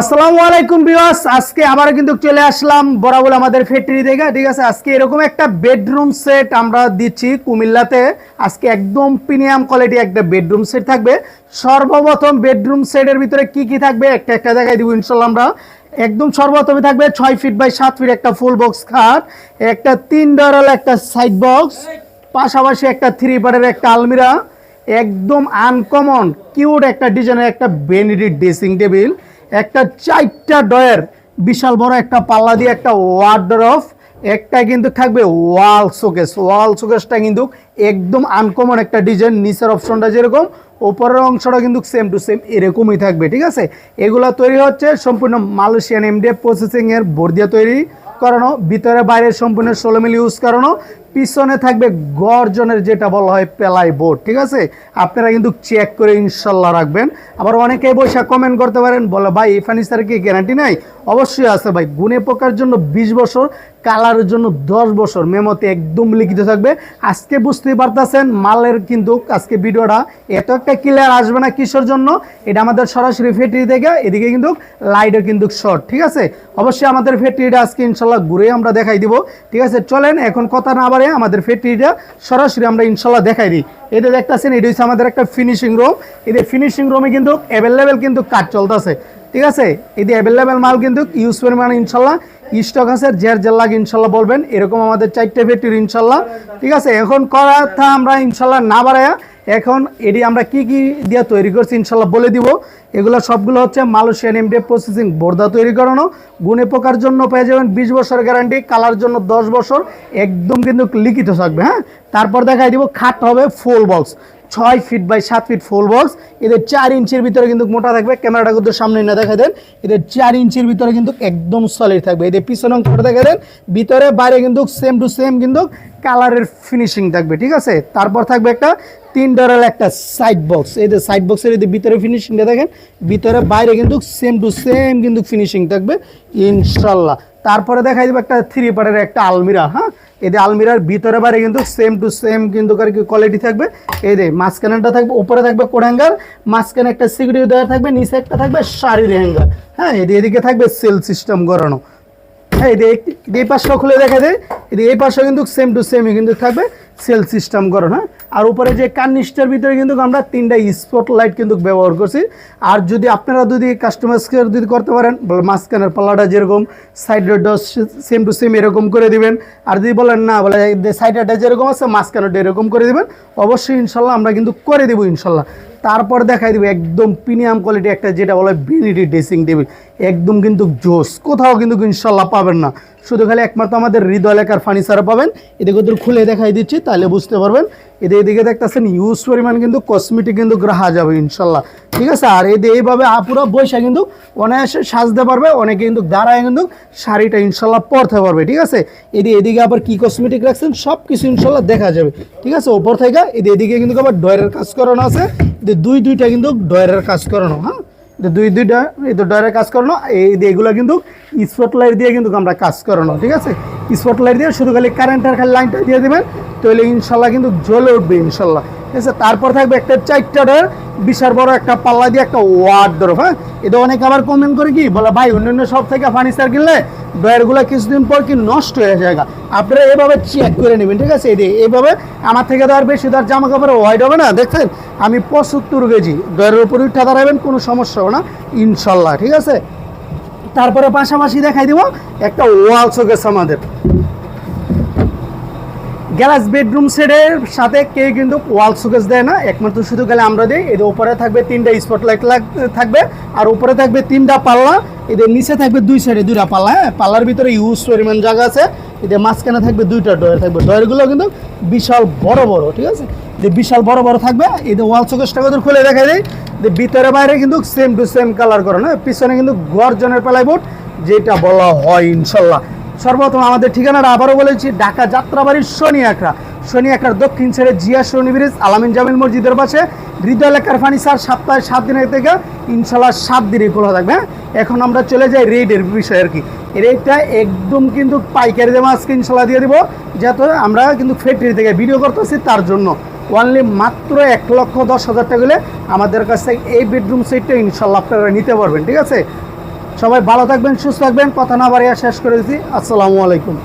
আসসালামু আলাইকুম বিওয়াস আজকে আবার কিন্তু চলে আসলাম বরাবর আমাদের ফ্যাক্টরি থেকে, ঠিক আছে? আজকে এরকম একটা বেডরুম সেট আমরা দিচ্ছি কুমিল্লাতে। আজকে একদম প্রিমিয়াম কোয়ালিটি একটা বেডরুম সেট থাকবে। সর্বপ্রথম বেডরুম সেটের ভিতরে কি কি থাকবে? একটা একটা দেখাই দিব ইনশাল্লাহ আমরা। একদম সর্বপ্রথমে থাকবে ছয় ফিট বাই সাত ফিট একটা ফুল বক্স খাট, একটা তিন ডরাল একটা সাইড বক্স পাশাপাশি একটা থ্রি পার্টের একটা আলমিরা। একদম আনকমন কিউট একটা ডিজাইনের একটা বেনিডি ড্রেসিং টেবিল একটা চারটা ডয়ের বিশাল বড় একটা পাল্লা দিয়ে একটা ওয়ার্ডরফ একটা কিন্তু থাকবে ওয়াল শোকেস ওয়াল শোকেসটা কিন্তু একদম আনকমন একটা ডিজাইন নিচের অপশনটা যেরকম, ওপরের অংশটা কিন্তু সেম টু সেম এরকমই থাকবে, ঠিক আছে? এগুলো তৈরি হচ্ছে সম্পূর্ণ মালয়েশিয়ান এমডিএফ প্রসেসিংয়ের বোর্ড দিয়ে তৈরি করানো, ভিতরে বাইরে সম্পূর্ণ ষোলো মিলি ইউজ করানো পিছনে থাকবে গর্জনের যেটা বলা হয় পেলাই বোর্ড, ঠিক আছে? আপনারা কিন্তু চেক করে ইনশাল্লাহ রাখবেন। আবার অনেকেই বৈশা কমেন্ট করতে পারেন, বলে, ভাই এই ফার্নিচার কি গ্যারান্টি নাই? অবশ্যই আছে ভাই, গুণে পোকার জন্য বিশ বছর কালারের জন্য দশ বছর মেমোতে একদম লিখিত থাকবে। আজকে বুঝতেই পারতেছেন, মালের কিন্তু আজকে ভিডিওটা এত একটা ক্লিয়ার আসবে না কিসের জন্য? এটা আমাদের সরাসরি ফ্যাক্টরি থেকে, এদিকে কিন্তু লাইটও কিন্তু শর্ট ঠিক আছে? অবশ্যই আমাদের ফ্যাক্টরিটা আজকে ইনশাল্লাহ ঘুরে আমরা দেখাই দিব, ঠিক আছে? চলেন, এখন কথা না বাড়ে আমাদের ফ্যাক্টরিটা সরাসরি আমরা ইনশাল্লাহ দেখাই দিই। এটা দেখতেছেন, এটা হচ্ছে আমাদের একটা ফিনিশিং রুম এদের ফিনিশিং রুমে কিন্তু অ্যাভেলেবেল কিন্তু কাজ চলতেছে। ঠিক আছে? এটি অ্যাভেলেবেল মাল কিন্তু ইউজ পরিমাণে ইনশাল্লাহ স্টক আছে, যার যার লাগে ইনশাল্লাহ বলবেন। এরকম আমাদের চারটে ফ্যাক্টরি ইনশাল্লাহ, ঠিক আছে? এখন কথা আমরা ইনশাল্লাহ না বাড়ায়া, এখন এটি আমরা কি কি দিয়ে তৈরি করছি ইনশাল্লাহ বলে দিব। এগুলো সবগুলো হচ্ছে মালয়েশিয়ান এমডিএফ প্রসেসিং বোর্দা তৈরি করানো। গুণে পোকার জন্য পেয়ে যাবেন বিশ বছর গ্যারান্টি কালার জন্য দশ বছর, একদম কিন্তু লিখিত থাকবে হ্যাঁ? তারপর দেখাই দিব, খাট হবে ফুল বক্স ছয় ফিট বাই সাত ফিট ফুল বক্স এদের চার ইঞ্চির ভিতরে কিন্তু মোটা থাকবে, ক্যামেরাটা কিন্তু সামনে না দেখা দেন। এদের চার ইঞ্চির ভিতরে কিন্তু একদম সলিড থাকবে। এদের পিছনে অংশটা দেখা দেন, ভিতরে বাইরে কিন্তু সেম টু সেম কিন্তু কালারের ফিনিশিং থাকবে, ঠিক আছে? তারপর থাকবে একটা তিন ডলার একটা সাইড বক্স এই যে সাইড বক্সের এই যে ভিতরে ফিনিশিংটা দেখেন, ভিতরে বাইরে কিন্তু সেম টু সেম কিন্তু ফিনিশিং থাকবে ইনশাল্লাহ তারপরে দেখাই দেবো একটা থ্রি পার্টের একটা আলমিরা হ্যাঁ? এদের আলমিরার ভিতরে বাইরে কিন্তু সেম টু সেম কিন্তু কোয়ালিটি থাকবে। এদের মাঝখানেটা থাকবে, উপরে থাকবে কোড হ্যাঙ্গার, মাঝখানে একটা সিকিউরিটি দেওয়া থাকবে, নিচে একটা থাকবে শাড়ির হ্যাঙ্গার। হ্যাঁ এদিকে এদিকে থাকবে সেল সিস্টেম করানো হ্যাঁ এদের এই পাশটা খুলে দেখা যায় এদের এই পাশে কিন্তু সেম টু সেমই কিন্তু থাকবে সেল সিস্টেম করানো না আর উপরে যে কার্নিস্টার ভিতরে কিন্তু আমরা তিনটা স্পট লাইট কিন্তু ব্যবহার করছি। আর যদি আপনারা যদি কাস্টমার্সকে যদি করতে পারেন মাঝখানের পাল্লাটা যেরকম side doors same to same এরকম করে দিবেন। আর যদি বলেন না, বলে সাইডটা যেরকম আছে মাঝখানেরটা এরকম করে দিবেন, অবশ্যই ইনশাল্লাহ আমরা কিন্তু করে দেবো ইনশাল্লাহ। তারপর দেখাই দিবে একদম প্রিমিয়াম কোয়ালিটি একটা যেটা বলে বিনিটি ড্রেসিং টেবিল একদম কিন্তু জোস। কোথাও কিন্তু ইনশাল্লাহ পাবেন না। শুধু খালি একমাত্র আমাদের হৃদয় এলাকার ফার্নিচার পাবেন। এদিকে ওদের খুলে দেখাই দিচ্ছি, তাহলে বুঝতে পারবেন। এদের এদিকে দেখতেছেন ইউজ পরিমাণ কিন্তু কসমেটিক কিন্তু গ্রাহা যাবে ইনশাল্লাহ। ঠিক আছে? আর এদের এইভাবে আপুরা বৈশা কিন্তু অনায়াসে সাজতে পারবে, অনেকে কিন্তু দাঁড়ায় কিন্তু শাড়িটা ইনশাল্লাহ পরতে পারবে, ঠিক আছে? এদিকে এদিকে আবার কি কসমেটিক রাখছেন সব কিছু ইনশাল্লাহ দেখা যাবে। ঠিক আছে? ওপর থেকে এদের এদিকে কিন্তু আবার ডয়ের কাজ করানো আছে। দুই দুইটা কিন্তু ডয়ের কাজ করানো হ্যাঁ? দুই দুইটা এই তো ডয়ের কাজ করানো, এই এগুলো কিন্তু স্পট লাইট দিয়ে কিন্তু আমরা কাজ করানো, ঠিক আছে? স্পট লাইট দিয়ে শুধু খালি কারেন্টের খালি লাইনটা দিয়ে দেবেন, তাহলে ইনশাল্লাহ কিন্তু জ্বলে উঠবে, ইনশাল্লাহ, ঠিক আছে? তারপর থাকবে একটা চারটা ডয়ের বিশাল বড় একটা পাল্লা দিয়ে একটা ওয়ার্ড ধরো হ্যাঁ? এটা অনেকে আবার কমেন্ট করে কি, বলে, ভাই, অন্যান্য সব থেকে ফার্নিচার কিনলে ডয়ারগুলো কিছুদিন পর কি নষ্ট হয়ে যায় আপনারা এভাবে চেক করে নেবেন, ঠিক আছে? এই এভাবে আমার থেকে তো আর বেশি তার জামা কাপড় হোয়াইট হবে না, দেখছেন? আমি পঁচাত্তর কেজি ডয়ের উপর উঠে দাঁড়াবেন, কোনো সমস্যা হবে না, ইনশাল্লাহ, ঠিক আছে? তারপরে পাশাপাশি দেখাই দিব, একটা ওয়াল শোকেস আমাদের। গ্যালাস বেডরুম সেটের সাথে কেউ কিন্তু ওয়াল শোকেস দেয় না। একমাত্র শুধু গেলে আমরা দিই। এদের উপরে থাকবে তিনটা স্পটলাইট থাকবে। আর উপরে থাকবে তিনটা পাল্লা। এদের নিচে থাকবে দুই সাইডে দুইটা পাল্লা হ্যাঁ? পাল্লার ভিতরে ইউজ পরিমাণ জায়গা আছে। এদের মাঝখানে থাকবে দুইটা ডয়ার থাকবে ডয়ারগুলো কিন্তু বিশাল বড় বড়, ঠিক আছে? যে বিশাল বড় বড় থাকবে। এদের ওয়াল শোকেসটা কত খুলে দেখা যায় যে ভিতরে বাইরে কিন্তু সেম টু সেম কালার করে না পিছনে কিন্তু গর্জনের প্লাইবোর্ড, যেটা বলা হয় ইনশাল্লাহ। সর্বপ্রথম আমাদের ঠিকানাটা আবারও বলেছি, ঢাকা যাত্রাবাড়ির শনি একরা শনি একরার দক্ষিণ ছেড়ে জিয়া শনি ব্রিজ, আলামিন জামিল মসজিদের পাশে। হৃদয় এলাকার ফার্নিচার সপ্তাহে সাত দিনের থেকে ইনশাল্লাহ সাত দিনে খোলা থাকবে হ্যাঁ? এখন আমরা চলে যাই রেটের বিষয়ে আর কি। রেটটা একদম কিন্তু পাইকারি দামে আজকে ইনশাল্লাহ দিয়ে দিব, যাতে আমরা কিন্তু ফ্যাক্টরি থেকে ভিডিও করতেছি তার জন্য। অনলি মাত্র এক লক্ষ দশ হাজার টাকা হলে আমাদের কাছ থেকে এই বেডরুম সেটটা ইনশাল্লাহ আপনারা নিতে পারবেন, ঠিক আছে? সবাই ভালো থাকবেন সুস্থ থাকবেন। কথা না বাড়িয়ে শেষ করে দিচ্ছি আসসালামু আলাইকুম।